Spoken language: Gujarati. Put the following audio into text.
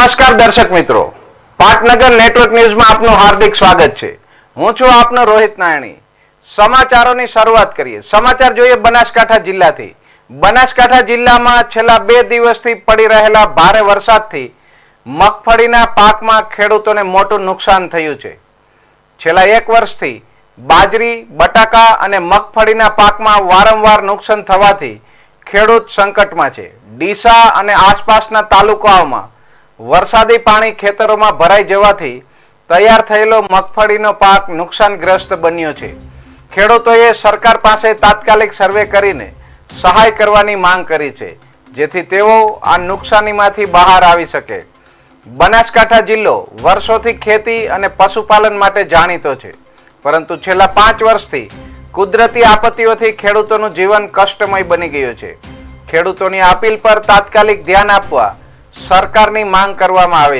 નમસ્કાર દર્શક મિત્રો. પાટનગર નેટવર્ક ન્યૂઝમાં આપનું હાર્દિક સ્વાગત છે. હું છું આપનો રોહિત નાયણી. સમાચારોની શરૂઆત કરીએ. સમાચાર જોઈએ બનાસકાંઠા જિલ્લાથી. બનાસકાંઠા જિલ્લામાં છેલ્લા બે દિવસથી પડી રહેલા ભારે વરસાદથી મગફળીના પાકમાં ખેડૂતોને મોટું નુકસાન થયું છે. છેલ્લા એક વર્ષથી બાજરી, બટાકા અને મગફળીના પાકમાં વારંવાર નુકસાન થવાથી ખેડૂત સંકટમાં છે. ડીસા અને આસપાસના તાલુકાઓમાં વરસાદી પાણી ખેતરોમાં ભરાઈ જવાથી તૈયાર થયેલો મગફળીનો પાક નુકસાનગ્રસ્ત બન્યો છે. ખેડૂતોએ સરકાર પાસે તાત્કાલિક સર્વે કરીને સહાય કરવાની માંગ કરી છે, જેથી તેઓ આ નુકસાનીમાંથી બહાર આવી શકે. બનાસકાંઠા જિલ્લો વર્ષોથી ખેતી અને પશુપાલન માટે જાણીતો છે, પરંતુ છેલ્લા પાંચ વર્ષથી કુદરતી આપત્તિઓથી ખેડૂતોનું જીવન કષ્ટમય બની ગયું છે. ખેડૂતોની અપીલ પર તાત્કાલિક ધ્યાન આપવા સરકારની માંગ કરવામાં આવે